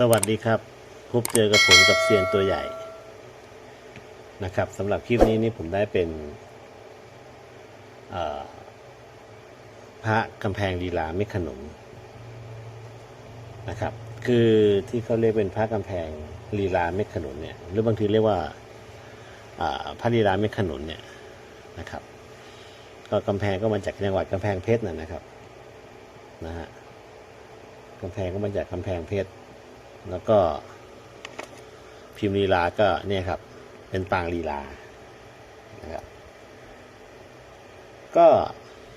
สวัสดีครับ พบเจอกับผมกับเซียนตัวใหญ่นะครับสำหรับคลิปนี้นี่ผมได้เป็นพระกำแพงลีลาเม็ดขนุนนะครับ คือที่เขาเรียกเป็นพระกำแพงลีลาเม็ดขนุนเนี่ยหรือบางทีเรียกว่าพระลีลาเม็ดขนุนเนี่ยนะครับ ก็กำแพงก็มาจากจังหวัดกำแพงเพชรนะนะครับนะฮะกำแพงก็มาจากกำแพงเพชร แล้วก็ พิมพ์ลีลาก็เนี่ยครับ เป็นปางลีลานะครับก็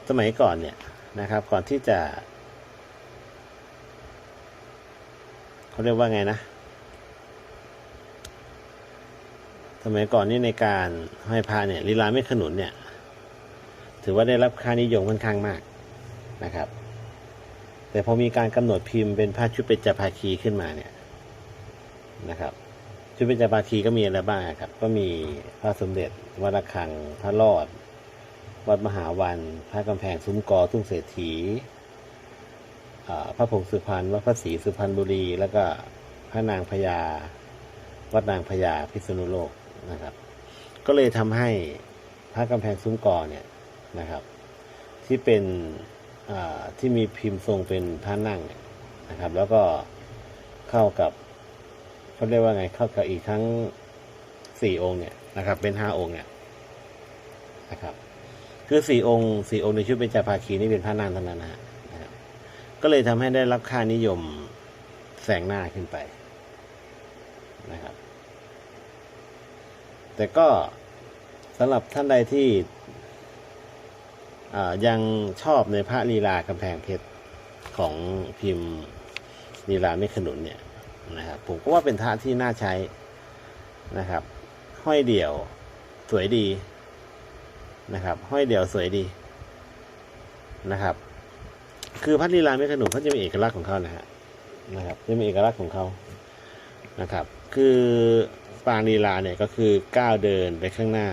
สมัยก่อนเนี่ยนะครับ ก่อนที่จะเขาเรียกว่าไงนะ สมัยก่อนนี่ในการห้อยพระเนี่ยลีลาไม่ขนุนเนี่ย ถือว่าได้รับค่านิยมค่อนข้างมากนะครับ แต่พอมีการกำหนดพิมพ์เป็นพระชุดเปญจภาคีขึ้นมาเนี่ย นะครับ ชุดเปญจภาคีก็มีอะไรบ้างครับ ก็มีพระสมเด็จวัดระฆังพระรอด วัดมหาวัน พระกำแพงซุ้มกอทุ่งเศรษฐีพระผงสุพรรณวัดพระศรีสุพรรณบุรี แล้วก็พระนางพญา วัดนางพญาพิษณุโลกนะครับ ก็เลยทำให้พระกำแพงซุ้มกอเนี่ยนะครับ ที่เป็นที่มีพิมพ์ทรงเป็นพระนั่งนะครับ แล้วก็เข้ากับ เขาเรียกว่าไงเข้ากับอีกทั้งสี่องค์เนี่ยนะครับ เป็นห้าองค์เนี่ยนะครับ คือสี่องค์สี่องค์ในชุดเป็นจาภาคีนี่เป็นพระนางเท่านั้นนะฮะก็เลยทำให้ได้รับค่านิยมแสงหน้าขึ้นไปนะครับ แต่ก็สำหรับท่านใดที่ยังชอบในพระลีลากำแพงเพชรของพิมพ์ลีลาไม่ขนุนเนี่ย นะครับผมก็ว่าเป็นพระที่น่าใช้นะครับ ห้อยเดี่ยวสวยดีนะครับ ห้อยเดี่ยวสวยดีนะครับ คือพระลีลาไม่ขนุนเขาจะมีเอกลักษณ์ของเขานะฮะนะครับ จะมีเอกลักษณ์ของเขานะครับ คือปางลีลาเนี่ยก็คือก้าวเดินไปข้างหน้า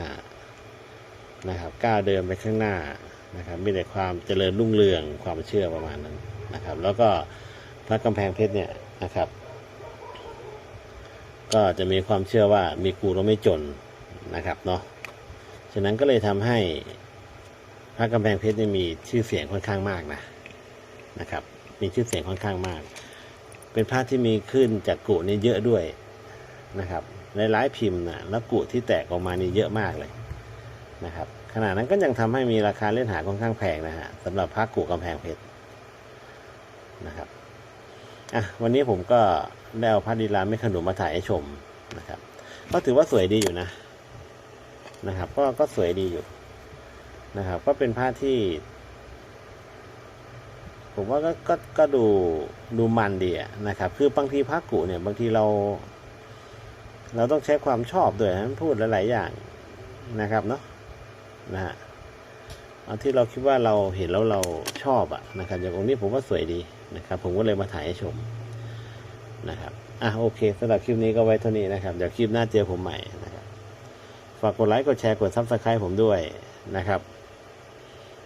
นะครับ ก้าวเดินไปข้างหน้านะครับ มีแต่ความเจริญรุ่งเรืองความเชื่อประมาณนั้นนะครับ แล้วก็พระกำแพงเพชรเนี่ยนะครับ ก็จะมีความเชื่อว่ามีกูเราไม่จนนะครับเนาะฉะนั้นก็เลยทำให้พระกำแพงเพชรนี่มีชื่อเสียงค่อนข้างมากนะนะครับ มีชื่อเสียงค่อนข้างมาก เป็นพระที่มีขึ้นจากกุนี่เยอะด้วยนะครับในหลายพิมพ์นะแล้วกุที่แตกออกมานี่เยอะมากเลยนะครับขณะนั้นก็ยังทำให้มีราคาเล่นหาค่อนข้างแพงนะฮะสำหรับพระกุกำแพงเพชรนะครับ อะวันนี้ผมก็ได้เอาพระดีลาไม่ขนุนมาถ่ายให้ชมนะครับ ก็ถือว่าสวยดีอยู่นะนะครับ ก็ก็สวยดีอยู่นะครับ ก็เป็นผ้าที่ ผมว่าก็ก็ก็ดูดูมันดีอะนะครับ คือบางทีพระกุเนี่ย บางทีเรา เราต้องใช้ความชอบด้วยนะพูดหลายๆอย่างนะครับเนาะนะฮะเอาที่เราคิดว่าเราเห็นแล้วเราชอบอะนะครับ อย่างองนี้ผมว่าสวยดี นะครับ ผมก็เลยมาถ่ายให้ชมนะครับอะโอเคสำหรับคลิปนี้ก็ไว้เท่านี้นะครับ เดี๋ยวคลิปหน้าเจอผมใหม่นะครับฝากกดไลค์กดแชร์กดซับสไครต์ผมด้วยนะครับ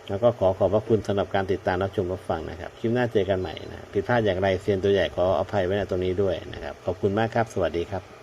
แล้วก็ขอขอบพระคุณสำหรับการติดตามรับชมรับฟังนะครับ คลิปหน้าเจอกันใหม่นะผิดพลาดอย่างไรเซียนตัวใหญ่ขออภัยไว้ในตรงนี้ด้วยนะครับ ขอบคุณมากครับ สวัสดีครับ